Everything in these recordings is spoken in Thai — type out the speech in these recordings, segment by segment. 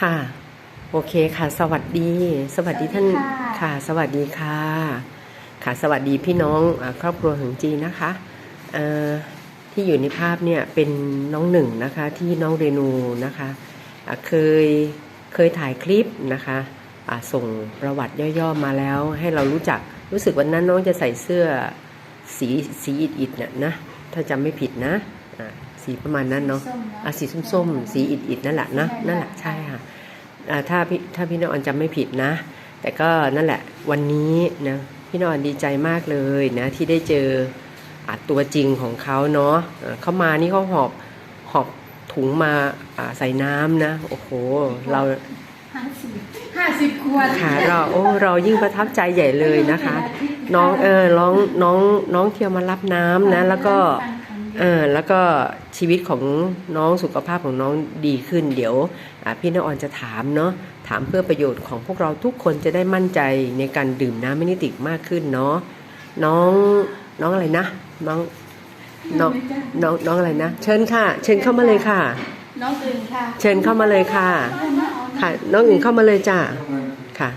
ค่ะ โอเคค่ะ สวัสดี สวัสดีท่านสวัสดีค่ะค่ะ สวัสดีค่ะ ค่ะ สวัสดีพี่น้องอาครอบครัวหึงจีนะคะเอ่อที่อยู่ในภาพเนี่ยเป็นน้องหนึ่งนะคะที่น้องเรนูนะคะอะเคยเคยถ่ายคลิปนะคะอะส่งประวัติย่อๆมาแล้ว ให้เรารู้จักรู้สึกวันนั้นน้องจะใส่เสื้อสีสีอิดๆเนี่ยนะถ้าจำไม่ผิดนะอะ สีประมาณนั้นเนาะส้มอะสีส้มๆ สีอิดๆนั่นแหละนะใช่ค่ะนั่นแหละใช่ค่ะอ่าถ้าพี่ถ้าพี่นอนจำไม่ผิดนะ แต่ก็นั่นแหละวันนี้นะพี่นอนดีใจมากเลยนะที่ได้เจออะตัวจริงของเขาเนาะอะเขามานี่เขาหอบหอบถุงมาอ่าใส่น้ำนะโอ้โหเราห้าสิบห้าสิบขวดขาเราโอ้เรายิ่งประทับใจใหญ่เลยนะคะ น้องเออน้องน้องน้องเที่ยวมารับน้ำนะ แล้วก็เออแล้วก็ชีวิตของน้องสุขภาพของน้องดีขึ้น เดี๋ยวอะพี่นออนจะถามเนาะถามเพื่อประโยชน์ของพวกเราทุกคนจะได้มั่นใจในการดื่มน้ำมินิติกมากขึ้นเนาะน้องน้องอะไรนะ น้องน้องน้องน้องอะไรนะ เชิญค่ะ เชิญเข้ามาเลยค่ะ น้องอื่นค่ะ เชิญเข้ามาเลยค่ะเอามาเอามาค่ะ น้องอื่นเข้ามาเลยจ้าค่ะ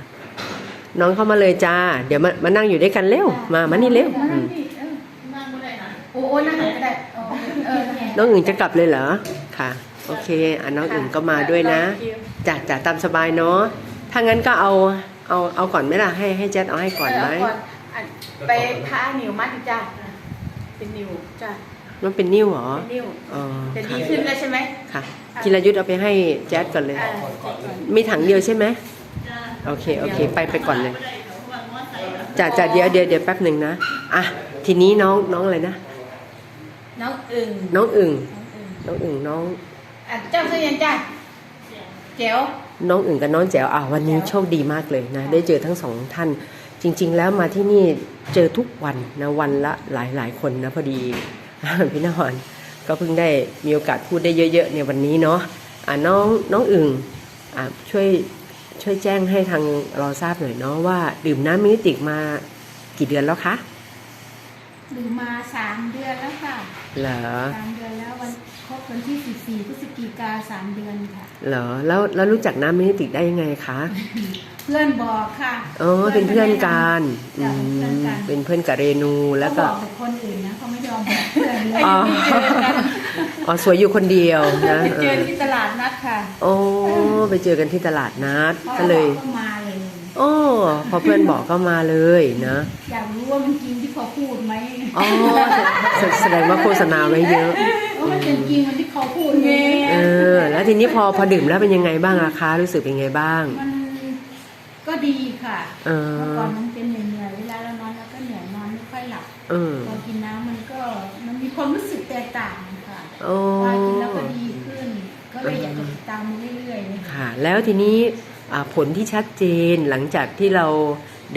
น้องเข้ามาเลยจ้า เดี๋ยวมามานั่งอยู่ด้วยกันเร็วมามานี่เร็วอืม นั่งก็ได้นะ โอ้โอ้นั่งก็ได้อ๋อเออนั่งน้องอื่นจะกลับเลยเหรอ ค่ะ โอเคอะน้องอื่นก็มาด้วยนะจ้ะจ้ะตามสบายเนาะ ถ้างั้นก็เอาเอาเอาก่อนไหมล่ะให้ให้แจ๊ดเอาให้ก่อนไหมเาอันไปพาหนิวมัดดิจ้าเป็นนิวจ้ามันเป็นนิ้วเหรอเป็นนิวอ๋อจะดีค่ะขึ้นแล้วใช่ไหมค่ะจิรายุทธเอาไปให้แจ๊ดก่อนเลยอ่ามีถังเดียวใช่ไหมโอเคโอเค ไปไปก่อนเลยจ้ะจ้ะเดี๋ยวเดี๋ยวเดี๋ยวแป๊บหนึ่งนะ อะ ทีนี้น้องน้องอะไรนะ น้องอึ่งน้องอึ่งน้องอึ่งน้องอึ่งน้องอะเจ้าเสื้อยันจ้าเจ๋วน้องอึ่งกับน้องแจ๋วอะวันนี้โชคดีมากเลยนะได้เจอทั้งสองท่าน จริง ๆ แล้วมาที่นี่เจอทุกวันนะวันละหลายๆคนนะพอดีพี่นอนก็เพิ่งได้มีโอกาสพูดได้เยอะๆในวันนี้เนาะอะน้องน้องอึ่งอะช่วยช่วยแจ้งให้ทางเราทราบหน่อยเนาะว่า ดื่มน้ำมินิติกมากี่เดือนแล้วคะ ดื่มมาสามเดือนแล้วค่ะ เหรอสามเดือนแล้ววันครบวันที่สิบสี่พฤศจิกาสามเดือนค่ะ เหรอแล้วแล้วรู้จักน้ำมินิติกได้ยังไงคะ เพื่อนบอกค่ะอ๋อเป็นเพื่อนกันอืจ้ะเพื่อนมกันเป็นเพื่อนกับเรนูแล้วเขาก็บอกแต่คนอื่นนะเขาไม่ยอมบอกเพื่อนเลยอ๋อเจอกันอ๋อสวยอยู่คนเดียวนะไปเอเจออที่ตลาดนัดค่ะโอ้ไปเจอกันที่ตลาดนัดเขาก็เลยบอกก็มาเลยโอ้พอเพื่อนบอกก็มาเลยนะอยากรู้ว่ามันจริงที่เขาพูดไหม อ๋อแสแสดงว่าโฆษณาไว้เยอะว่ามันเป็นจริงมันที่เขาพูดไหมเออ แล้วทีนี้พอพอดื่มแล้วเป็นยังไงบ้างอะคะรู้สึกเป็นไงบ้าง มันก็ดีค่ะเออเมื่อก่อนมันเป็นเหนื่อยๆเวลาเรานอนเราก็เหนื่อยนอนไม่ค่อยหลับเออพอกินน้ำมันก็มันมีความรู้สึกแตกต่างค่ะโอ้พอกินแล้วก็ดีขึ้น ก็เลยอยากจะติดตามมาเรื่อยๆเลยค่ะค่ะ แล้วทีนี้อ่าผลที่ชัดเจนหลังจากที่เรา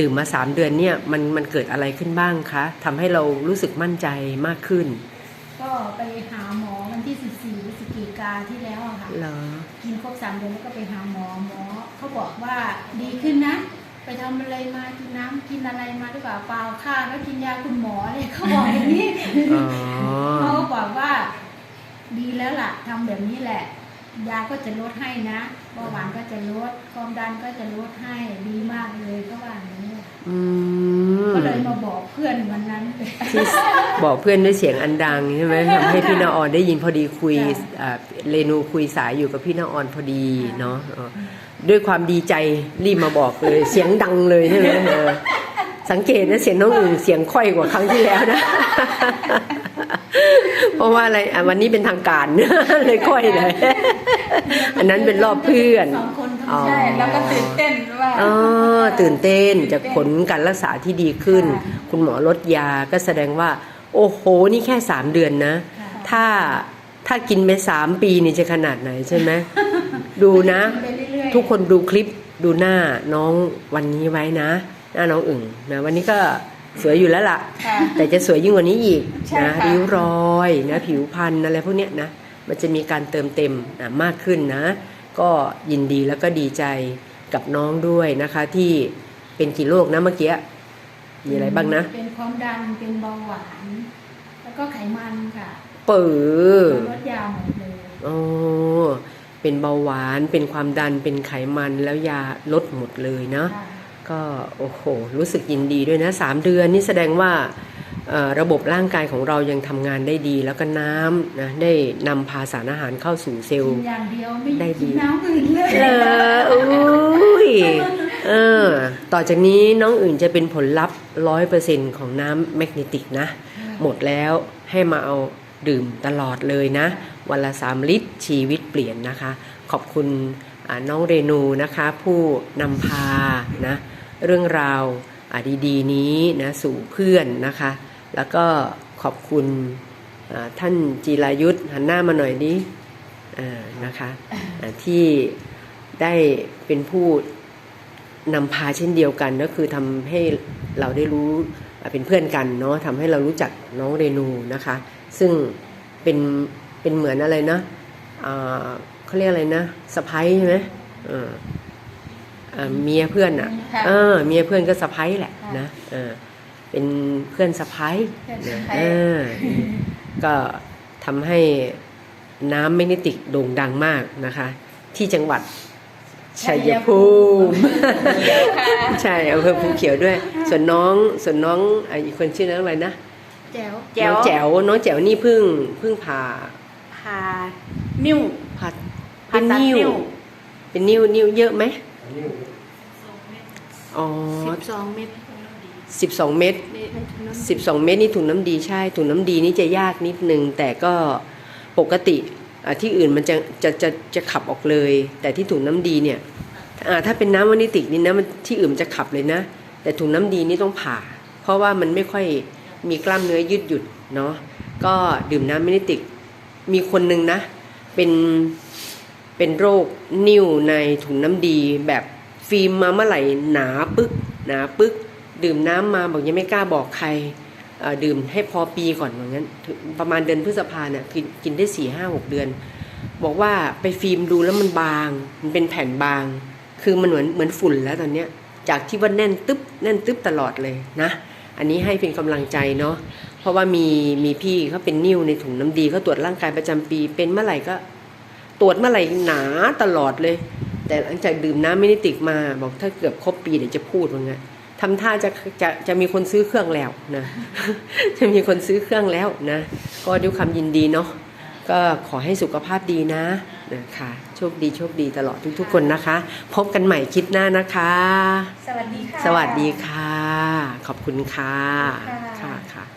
ดื่มมาสามเดือนเนี่ยมันมันเกิดอะไรขึ้นบ้างคะทำให้เรารู้สึกมั่นใจมากขึ้น ก็ไปหาหมอวันที่ 14พฤศจิกาที่แล้วอะค่ะเหรอกินครบสามเดือนแล้วก็ไปหาหมอหมอเขาบอกว่าดีขึ้นนะ ไปทำอะไรมากินน้ำกินอะไรมาหรือเปล่าเปล่าค่ะแล้วกินยาคุณหมอเลยเขาบอกอย่างนี้อ๋อเขาก็บอกว่า ดีแล้วล่ะทำแบบนี้แหละ ยาก็จะลดให้นะเบาหวานก็จะลดความดันก็จะลดให้ดีมากเลยก็ว่าอย่างนี้อืมก็เลยมาบอกเพื่อนวันนั้น ที่บอกเพื่อนด้วยเสียงอันดังใช่ไหมทำให้พี่นาออนได้ยินพอดีคุยจ้ะอ่าเรนูคุยสายอยู่กับพี่นาออนพอดีเนาะเออด้วยความดีใจรีบมาบอกเลยเสียงดังเลยใช่ไหมเออสังเกตนะเสียงน้องอื่นเสียงค่อยกว่าครั้งที่แล้วนะ เพราะว่าอะไรอะวันนี้เป็นทางการเลยค่อยเลยอันนั้นเป็นรอบเพื่อนสองคนอ๋อใช่แล้วก็ตื่นเต้นว่าอ๋อตื่นเต้นจากผลการรักษาที่ดีขึ้น คุณหมอลดยาก็แสดงว่า โอ้โห นี่แค่สามเดือนนะค่ะถ้าถ้ากินไปสามปีนี่จะขนาดไหนใช่ไหมดูนะไปเรื่อยๆทุกคนดูคลิปดูหน้าน้องวันนี้ไว้นะ หน้าน้องอึ่งนะวันนี้ก็ สวยอยู่แล้วล่ะค่ะ แต่จะสวยยิ่งกว่านี้อีกใช่นะค่ะริ้วรอยนะผิวพรรณอะไรพวกเนี้ยนะมันจะมีการเติมเต็มนะมากขึ้นนะ ก็ยินดีแล้วก็ดีใจกับน้องด้วยนะคะ ที่เป็นกี่โรคนะเมื่อกี้มีอะไรบ้างนะ เป็นความดันเป็นเบาหวาน แล้วก็ไขมันค่ะเปิดลดยาหมดเลยโอ้เปเป็นเบาหวานเป็นความดันเป็นไขมันแล้วยาลดหมดเลยเนาะค่ะ ก็โอ้โหรู้สึกยินดีด้วยนะสามเดือนนี่แสดงว่าเอ่อระบบร่างกายของเรายังทำงานได้ดี แล้วก็น้ำนะได้นำพาสารอาหารเข้าสู่เซลกิล์นอย่างเดียวไม่ได้ดีกินน้ำอื่นเลยเลออุ้ยเออต่อจากนี้น้องอื่นจะเป็นผลลัพธ์ร้อยเปอร์เซ็นของน้ำแมกเนติกนะ หมดแล้วให้มาเอาดื่มตลอดเลยนะ วันละสามลิตรชีวิตเปลี่ยนนะคะ ขอบคุณอ่าน้องเรนูนะคะ ผู้นำพานะ เรื่องราวดีๆนี้นะสู่เพื่อนนะคะ แล้วก็ขอบคุณท่านจีรายุทธหันหน้ามาหน่อยดิอ่านะคะที่ได้เป็นผู้นำพาเช่นเดียวกันก็คือทำให้เราได้รู้เป็นเพื่อนกันเนาะทำให้เรารู้จักน้องเรนูนะคะ ซึ่งเป็นเป็นเหมือนอะไรนะเขาเรียกอะไรนะสะพ้ายใช่ไหม เอออ่าเมียเพื่อนอะค่ะเออเมียเพื่อนก็สะพ้ยแหละค่ะนะเออเป็นเพื่อนสะพ้ยเพื่อนสะนะใภ้เออก็ทำให้น้ำแมกเนติกโด่งดังมากนะคะ ที่จังหวัดชัยภูมิใช่อำเภอภูเขียวด้วย ส่วนน้องส่วนน้องอะอีกคนชื่อน้องอะไรนะแจ๋วแจ๋วน้องแจ๋วน้องแจ๋วนี่เพิ่งเพิ่งผ่าพานิ้วผ่าผ่าเป็นตัดนิ้วนิ้วเป็นนิ้วนิ้วเยอะไหม อ๋อสิบสองเม็ดสิบสองเม็ดสิบสองเม็ดนี่ถุงน้ำดีใช่ถุงน้ำดีนี่จะยากนิดนึงแต่ก็ปกติอะที่อื่นมันจะจะจะจะขับออกเลย แต่ที่ถุงน้ำดีเนี่ยอ่าถ้าเป็นน้ำวานิติกนี่นะมันที่อื่นมันจะขับเลยนะ แต่ถุงน้ำดีนี่ต้องผ่า เพราะว่ามันไม่ค่อยมีกล้ามเนื้อยืดหยุดเนาะก็ดื่มน้ำวานิติกมีคนหนึ่งนะ เป็น เป็นโรคนิ่วในถุงน้ำดีแบบฟิล์มมาเมื่อไหร่หนาปึ๊กหนาปึ๊ก ดื่มน้ำมาบอกยังไม่กล้าบอกใครดื่มให้พอปีก่อนเหมือนกันประมาณเดือนพฤษภาเนี่ยคือกินได้สี่ห้าหกเดือน บอกว่าไปฟิล์มดูแล้วมันบาง มันเป็นแผ่นบาง คือมันเหมือนเหมือนฝุ่นแล้วตอนเนี้ยจากที่ว่าแน่นตึ๊บแน่นตึ๊บตลอดเลยนะ อันนี้ให้เป็นกำลังใจเนาะเพราะว่ามีมีพี่เขาเป็นนิ่วในถุงน้ำดีเขาตรวจร่างกายประจำปี เป็นเมื่อไหร่ก็ ตรวจเมื่อไหร่หนาตลอดเลย แต่หลังจากดื่มน้ำไม่ได้ติกมา บอกถ้าเกือบครบปีเดี๋ยวจะพูดว่างั้นทำท่าจะจะจะมีคนซื้อเครื่องแล้วนะ จะมีคนซื้อเครื่องแล้วนะ ก็ด้วยความยินดีเนาะก็ขอให้สุขภาพดีนะนะคะโชคดีโชคดีตลอดทุกๆ คนนะคะ พบกันใหม่คลิปหน้านะคะ สวัสดีค่ะ สวัสดีค่ะ ขอบคุณค่ะค่ะค่ะค่ะ